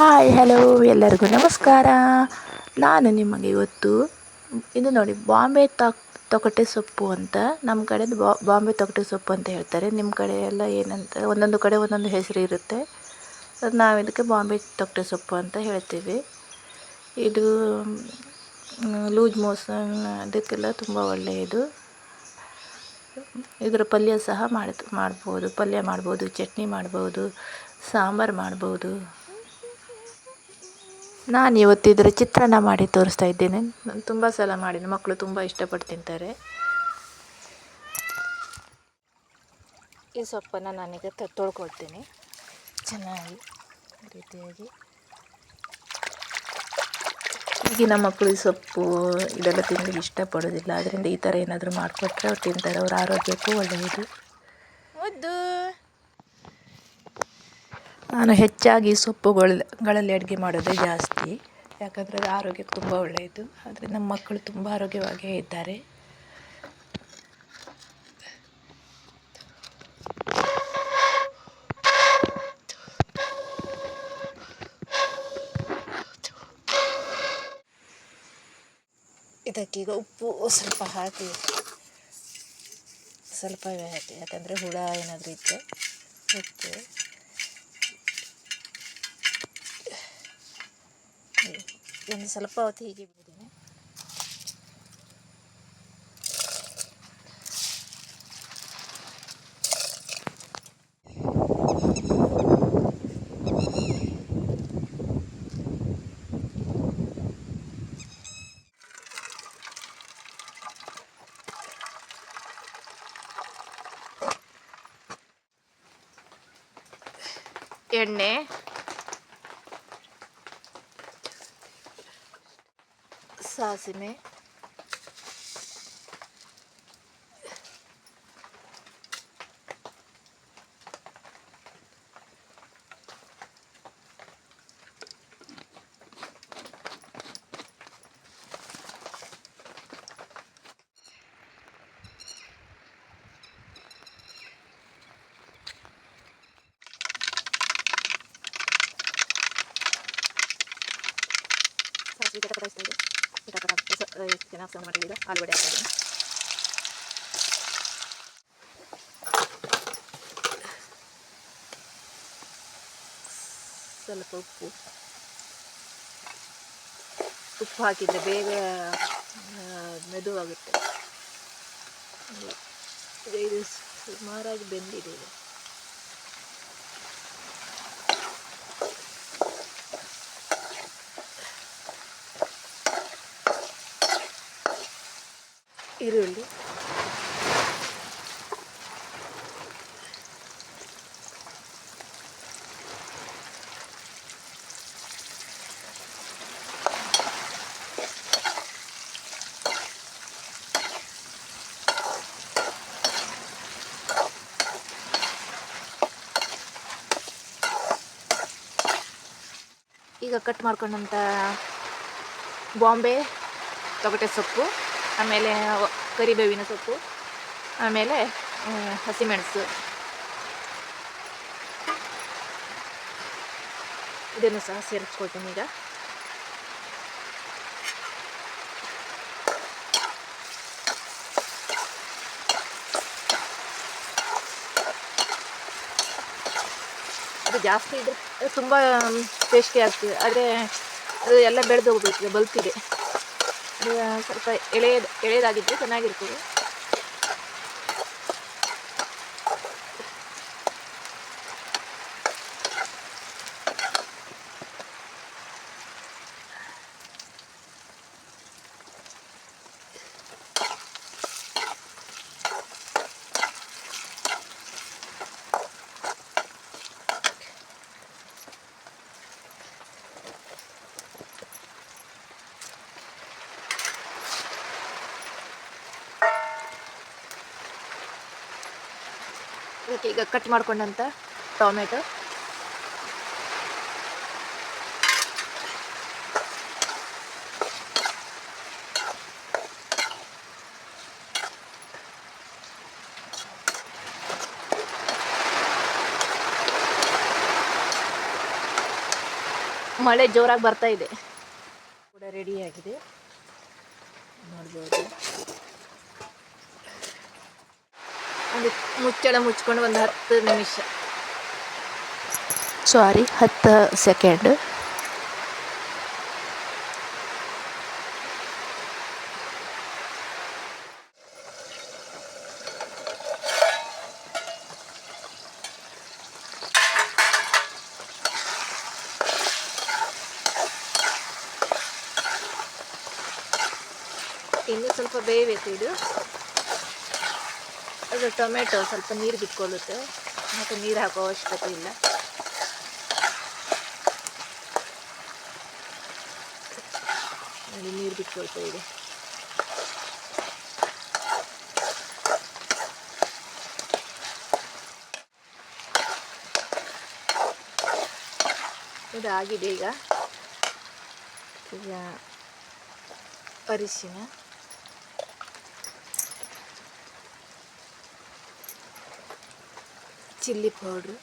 Hi hello ಎಲ್ಲರಿಗೂ ನಮಸ್ಕಾರ. ನಾನು ನಿಮಗೆ ಇವತ್ತು ಇದು ನೋಡಿ, ಬಾಂಬೆ ತಕ್ ತೊಗಟೆ ಸೊಪ್ಪು ಅಂತ ನಮ್ಮ ಕಡೆ ಬಾಂಬೆ ತೊಗಟೆ ಸೊಪ್ಪು ಅಂತ ಹೇಳ್ತಾರೆ. ನಿಮ್ಮ ಕಡೆ ಎಲ್ಲ ಏನಂತ, ಒಂದೊಂದು ಕಡೆ ಒಂದೊಂದು ಹೆಸರು ಇರುತ್ತೆ. ಅದು ನಾವು ಇದಕ್ಕೆ ಬಾಂಬೆ ತೊಗಟೆ ಸೊಪ್ಪು ಅಂತ ಹೇಳ್ತೀವಿ. ಇದು ಲೂಸ್ ಮೋಸನ್ ಅದಕ್ಕೆಲ್ಲ ತುಂಬ ಒಳ್ಳೆಯದು. ಇದರ ಪಲ್ಯ ಸಹ ಮಾಡಿ ಮಾಡ್ಬೋದು. ಪಲ್ಯ ಮಾಡ್ಬೋದು, ಚಟ್ನಿ ಮಾಡ್ಬೋದು, ಸಾಂಬಾರು ಮಾಡ್ಬೋದು. ನಾನು ಇವತ್ತು ಇದರ ಚಿತ್ರಾನ್ನ ಮಾಡಿ ತೋರಿಸ್ತಾ ಇದ್ದೇನೆ. ನಾನು ತುಂಬ ಸಲ ಮಾಡಿದ್ದೀನಿ ಮಕ್ಕಳು ತುಂಬ ಇಷ್ಟಪಟ್ಟು ತಿಂತಾರೆ. ಈ ಸೊಪ್ಪನ್ನು ನಾನೀಗ ತೊಳ್ಕೊಳ್ತೀನಿ. ಚೆನ್ನಾಗಿ ರೀತಿಯಾಗಿ. ಈಗಿನ ಮಕ್ಕಳು ಈ ಸೊಪ್ಪು ಇದೆಲ್ಲ ತಿನ್ನಲಿಕ್ಕೆ ಇಷ್ಟಪಡೋದಿಲ್ಲ. ಅದರಿಂದ ಈ ಥರ ಏನಾದರೂ ಮಾಡಿಕೊಟ್ರೆ ಅವ್ರು ತಿಂತಾರೆ. ಅವ್ರ ಆರೋಗ್ಯಕ್ಕೂ ಒಳ್ಳೆಯದು. ಮುದ್ದು. ನಾನು ಹೆಚ್ಚಾಗಿ ಸೊಪ್ಪುಗಳಲ್ಲಿ ಅಡುಗೆ ಮಾಡೋದೇ ಜಾಸ್ತಿ. ಯಾಕಂದರೆ ಅದು ಆರೋಗ್ಯಕ್ಕೆ ತುಂಬ ಒಳ್ಳೆಯದು ಆದರೆ ನಮ್ಮ ಮಕ್ಕಳು ತುಂಬ ಆರೋಗ್ಯವಾಗಿಯೇ ಇದ್ದಾರೆ. ಇದಕ್ಕೀಗ ಉಪ್ಪು ಸ್ವಲ್ಪ ಹಾಕಿ. ಸ್ವಲ್ಪವೇ ಹಾಕಿ. ಯಾಕಂದರೆ ಹುಳ ಏನಾದರೂ ಇದ್ದರೆ ಉಪ್ಪು. ಒಂದು ಸ್ವಲ್ಪ ಹೊತ್ತು ಹೀಗೆ ಬಿಟ್ಟಿದ್ದೀನಿ ಎಣ್ಣೆ. さあせめ。いただきたいです。ಚೆನ್ನಾಗಿ ಸಣ್ಣ ಮಾಡಿದ ಆಲೂಗಡ್ಡೆ ಹಾಕ್ತಾ ಇದ್ದೀನಿ ಸ್ವಲ್ಪ ಉಪ್ಪು. ಉಪ್ಪು ಹಾಕಿದರೆ ಬೇಗ ಮೆದುವಾಗುತ್ತೆ. ಸುಮಾರಾಗಿ ಬೆಂದಿದೆ. ಈರುಳ್ಳಿ. ಈಗ ಕಟ್ ಮಾಡ್ಕೊಂಡಂಥ ಬಾಂಬೆ ತೊಗಟೆ ಸೊಪ್ಪು. ಆಮೇಲೆ ಕರಿಬೇವಿನ ಸೊಪ್ಪು, ಆಮೇಲೆ ಹಸಿಮೆಣಸು. ಇದನ್ನು ಸಹ ಸೇರಿಸ್ಕೊಳ್ತೀನಿ ಈಗ. ಅದು ಜಾಸ್ತಿ ಇದ್ರೆ ತುಂಬ ಟೇಸ್ಟಿ ಆಗ್ತದೆ. ಆದರೆ, ಅದು ಎಲ್ಲ ಬೆಳೆದು ಹೋಗ್ಬಿಡ್ತದೆ ಬಲ್ತಿದೆ. ಸ್ವಲ್ಪ ಎಳೆಯದು ಎಳೆಯದಾಗಿದ್ದರೆ ಚೆನ್ನಾಗಿರ್ತದೆ ಇದಕ್ಕೆ ಈಗ ಕಟ್ ಮಾಡ್ಕೊಂಡಂಥ ಟೊಮೆಟೊ. ಮಳೆ ಜೋರಾಗಿ ಬರ್ತಾ ಇದೆ. ಕೂಡ ರೆಡಿಯಾಗಿದೆ ನೋಡ್ಬೋದು. ಒಂದು ಮುಚ್ಚಳ ಮುಚ್ಕೊಂಡು ಒಂದು ಹತ್ತು ನಿಮಿಷ. ಸಾರಿ ಹತ್ತು ಸೆಕೆಂಡ್ ಇನ್ನು ಸ್ವಲ್ಪ ಬೇಯಬೇಕು ಇದು. ಅದು ಟೊಮೆಟೊ ಸ್ವಲ್ಪ ನೀರು ಬಿಟ್ಕೊಳ್ಳುತ್ತೆ. ಮತ್ತು ನೀರು ಹಾಕೋ ಅವಶ್ಯಕತೆ ಇಲ್ಲ. ನೋಡಿ ನೀರು ಬಿಟ್ಕೊಳ್ತಾ ಇದೆ. ಇದಾಗಿದೆ ಈಗ. ಈಗ ಅರಿಶಿನ. Chilli powder.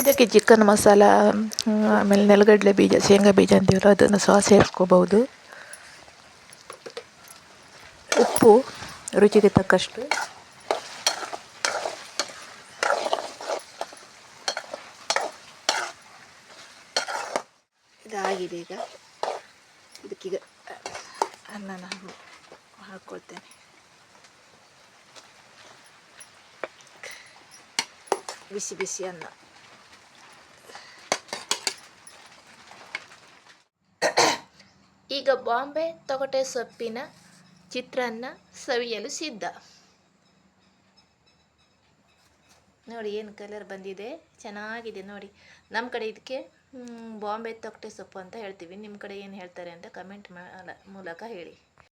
ಇದಕ್ಕೆ ಚಿಕನ್ ಮಸಾಲ ಆಮೇಲೆ ನೆಲಗಡಲೆ ಬೀಜ, ಶೇಂಗಾ ಬೀಜ ಅಂತೀವಲ್ಲ, ಅದನ್ನು ಸಹ ಸೇರಿಸ್ಕೋಬಹುದು ಉಪ್ಪು ರುಚಿಗೆ ತಕ್ಕಷ್ಟು. ಇದಾಗಿದೆ ಈಗ. ಇದಕ್ಕೀಗ ಅನ್ನ ನಾನು ಹಾಕ್ಕೊಳ್ತೇನೆ ಬಿಸಿ ಬಿಸಿ ಅನ್ನ. ಈಗ ಬಾಂಬೆ ತೊಗಟೆ ಸೊಪ್ಪಿನ ಚಿತ್ರಾನ್ನ ಸವಿಯಲು ಸಿದ್ಧ. ನೋಡಿ, ಏನು ಕಲರ್ ಬಂದಿದೆ? ಚೆನ್ನಾಗಿದೆ ನೋಡಿ. ನಮ್ಮ ಕಡೆ ಇದಕ್ಕೆ ಬಾಂಬೆ ತೊಗಟೆ ಸೊಪ್ಪು ಅಂತ ಹೇಳ್ತೀವಿ. ನಿಮ್ಮ ಕಡೆ ಏನು ಹೇಳ್ತಾರೆ ಅಂತ ಕಮೆಂಟ್ ಮೂಲಕ ಹೇಳಿ.